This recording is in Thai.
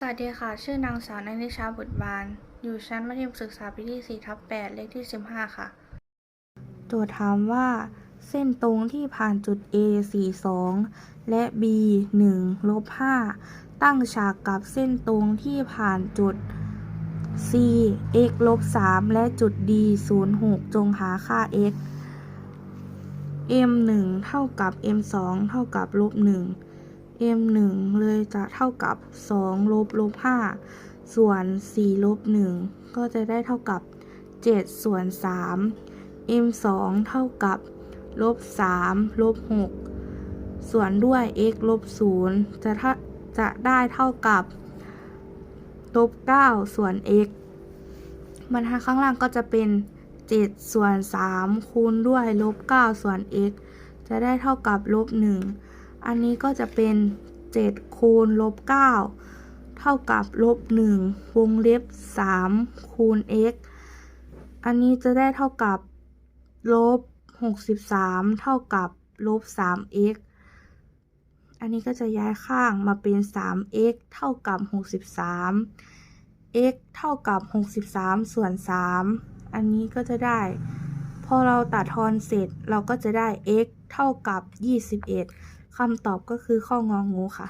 สวัสดีค่ะ ชื่อนางสาวนันทิชาบุตรบาน อยู่ชั้นมัธยมศึกษาปีที่4ทับ8เลขที่ 15 ค่ะ โจทย์ถามว่า เส้นตรงที่ผ่านจุด A 42และ B 1ลบ5ตั้งฉากกับเส้นตรงที่ผ่านจุด C x ลบ3และจุด D 06จงหาค่า x m 1เท่ากับ m 2เท่ากับลบ1 m 1เลยจะเท่ากับ 2 ลบลบ 5 ส่วน 4 ลบ 1 ก็จะได้เท่ากับ 7 ส่วน 3 m 2เท่ากับ ลบ 3 ลบ 6 ส่วนด้วย x ลบ 0 จะจะได้เท่ากับ ลบ 9 ส่วน x บรรทัดข้างล่างก็จะเป็น 7 ส่วน 3 คูณด้วย ลบ 9 ส่วน x จะได้เท่ากับ ลบ 1 อันนี้ก็จะเป็น 7 คูณลบ 9 เท่ากับลบ 1 วงเล็บ 3 คูณ x อันนี้จะได้เท่ากับลบ 63 เท่ากับลบ 3x อันนี้ก็จะย้ายข้างมาเป็น 3x เท่ากับ 63 x เท่ากับ 63 ส่วน 3 อันนี้ก็จะได้ พอเราตัดทอนเสร็จเราก็จะได้ x เท่ากับ 21 คำตอบก็คือข้ององูค่ะ